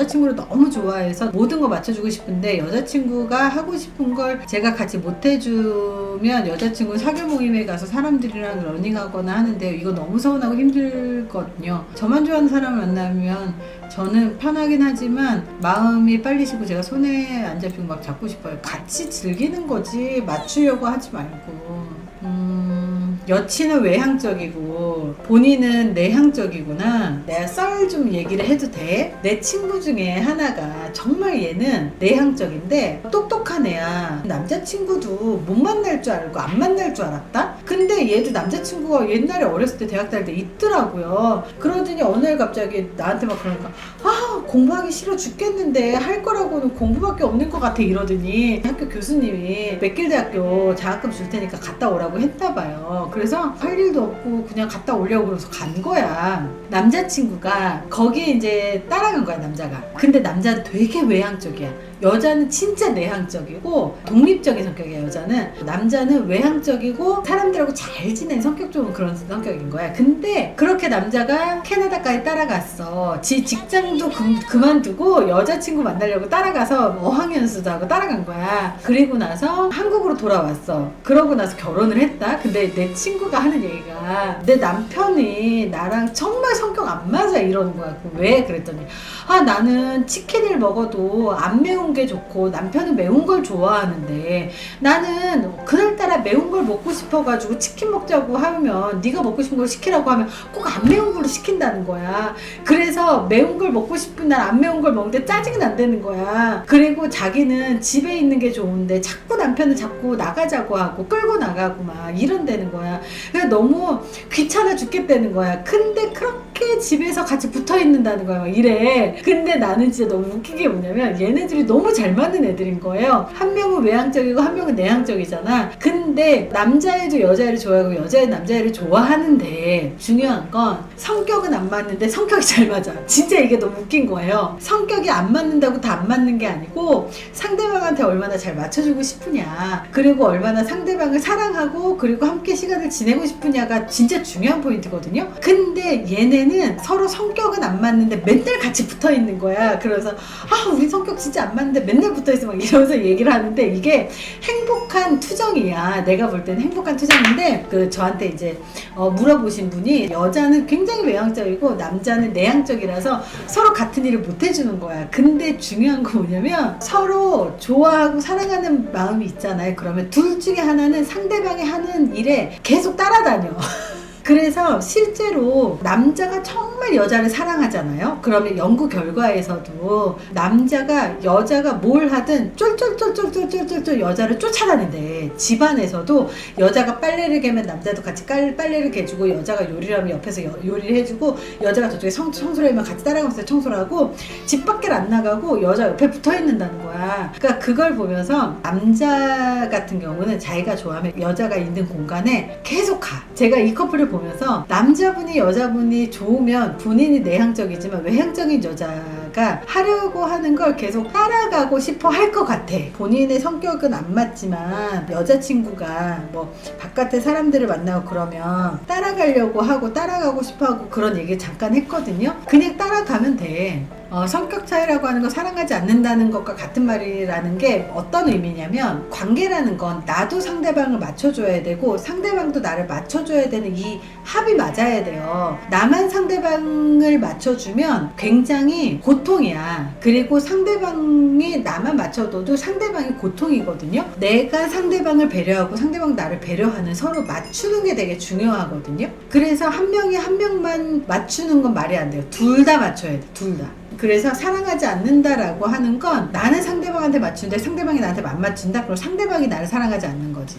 여자친구를 너무 좋아해서 모든 거 맞춰주고 싶은데 여자친구가 하고 싶은 걸 제가 같이 못 해주면 여자친구 사교 모임에 가서 사람들이랑 러닝하거나 하는데 이거 너무 서운하고 힘들거든요. 저만 좋아하는 사람을 만나면 저는 편하긴 하지만 마음이 빨리 시고 제가 손에 안 잡히고 막 잡고 싶어요. 같이 즐기는 거지 맞추려고 하지 말고. 음, 여친은 외향적이고 본인은 내향적이구나. 내가 썰 좀 얘기를 해도 돼? 내 친구 중에 하나가 정말 얘는 내향적인데 똑똑한 애야. 남자친구도 못 만날 줄 알고 안 만날 줄 알았다? 근데 얘도 남자친구가 옛날에 어렸을 때 대학 다닐 때 있더라고요. 그러더니 어느 날 갑자기 나한테 막 그러니까 아 공부하기 싫어 죽겠는데 할 거라고는 공부밖에 없는 것 같아 이러더니 학교 교수님이 맥길대학교 장학금 줄 테니까 갔다 오라고 했나 봐요. 그래서 할 일도 없고 그냥 갔다 오려고 그래서 간 거야. 남자친구가 거기에 이제 따라간 거야 남자가. 근데 남자는 되게 외향적이야. 여자는 진짜 내향적이고 독립적인 성격이야 여자는 남자는 외향적이고 사람들하고 잘 지낸 성격적으로 그런 성격인 거야 근데 그렇게 남자가 캐나다까지 따라갔어 지 직장도 그, 만두고 여자친구 만나려고 따라가서 어학연수도 하고 따라간 거야. 그리고 나서 한국으로 돌아왔어. 그러고 나서 결혼을 했다. 근데 내 친구가 하는 얘기가 내 남편이 나랑 정말 성격 안 맞아 이러는 거야. 왜 그랬더니 아 나는 치킨을 먹어도 안 매운 게 좋고 남편은 매운 걸 좋아하는데 나는 그날따라 매운 걸 먹고 싶어가지고 치킨 먹자고 하면 네가 먹고 싶은 걸 시키라고 하면 꼭 안 매운 걸로 시킨다는 거야. 그래서 매운 걸 먹고 싶은 날 안 매운 걸 먹는데 짜증이 난다는 거야. 그리고 자기는 집에 있는 게 좋은데 자꾸 남편은 자꾸 나가자고 하고 끌고 나가고 막 이런다는 거야. 그래서 너무 귀찮아 죽겠다는 거야. 근데 그렇게 집에서 같이 붙어 있는다는 막 이래 근데 나는 진짜 너무 웃긴 게 뭐냐면 얘네들이 너무 잘 맞는 애들인 거예요. 한 명은 외향적이고 한 명은 내향적이잖아. 근데 남자애도 여자애를 좋아하고 여자애 남자애를 좋아하는데 중요한 건 성격은 안 맞는데 성격이 잘 맞아. 진짜 이게 너무 웃긴 거예요. 성격이 안 맞는다고 다 안 맞는 게 아니고 상대방한테 얼마나 잘 맞춰주고 싶으냐. 그리고 얼마나 상대방을 사랑하고 그리고 함께 시간을 지내고 싶으냐가 진짜 중요한 포인트거든요. 근데 얘네는 서로 성격은 안 맞는데 맨날 같이 붙어 있는 거야. 그래서 아 우리 성격 진짜 안 맞는데 맨날 붙어 있어. 막 이러면서 얘기를 하는데 이게 행복한 투정이야. 내가 볼 때는 행복한 투정인데 그 저한테 이제 어, 물어보신 분이 여자는 굉장히 외향적이고 남자는 내향적이라서 서로 같은 일을 못 해주는 거야. 근데 중요한 거 뭐냐면 서로 좋아하고 사랑하는 마음이 있잖아요. 그러면 둘 중에 하나는 상대방이 하는 일에 계속 따라다녀 그래서 실제로 남자가 정말 여자를 사랑하잖아요. 그러면 연구 결과에서도 남자가 여자가 뭘 하든 쫄쫄쫄쫄쫄쫄쫄 여자를 쫓아다닌대. 집안에서도 여자가 빨래를 개면 남자도 같이 깔, 빨래를 개주고 여자가 요리를 하면 옆에서 여- 요리를 해주고 여자가 저쪽에 청, 청소를 하면 같이 따라가면서 청소를 하고 집 밖을 안 나가고 여자 옆에 붙어 있는다는 거야. 그러니까 그걸 보면서 남자 같은 경우는 자기가 좋아하면 여자가 있는 공간에 계속 가. 제가 이 커플을 보면서 남자분이 여자분이 좋으면 본인이 내향적이지만 외향적인 여자가 하려고 하는 걸 계속 따라가고 싶어 할 것 같아. 본인의 성격은 안 맞지만 여자친구가 뭐 바깥에 사람들을 만나고 그러면 따라가려고 하고 따라가고 싶어 하고 그런 얘기 잠깐 했거든요. 그냥 따라가면 돼. 어, 성격 차이라고 하는 건 사랑하지 않는다는 것과 같은 말이라는 게 어떤 의미냐면 관계라는 건 나도 상대방을 맞춰줘야 되고 상대방도 나를 맞춰줘야 되는 이 합이 맞아야 돼요. 나만 상대방을 맞춰주면 굉장히 고통이야. 그리고 상대방이 나만 맞춰둬도 상대방이 고통이거든요. 내가 상대방을 배려하고 상대방 나를 배려하는 서로 맞추는 게 되게 중요하거든요. 그래서 한 명이 한 명만 맞추는 건 말이 안 돼요. 둘 다 맞춰야 돼. 둘 다. 그래서 사랑하지 않는다라고 하는 건 나는 상대방한테 맞추는데 상대방이 나한테 안 맞춘다? 그럼 상대방이 나를 사랑하지 않는 거지.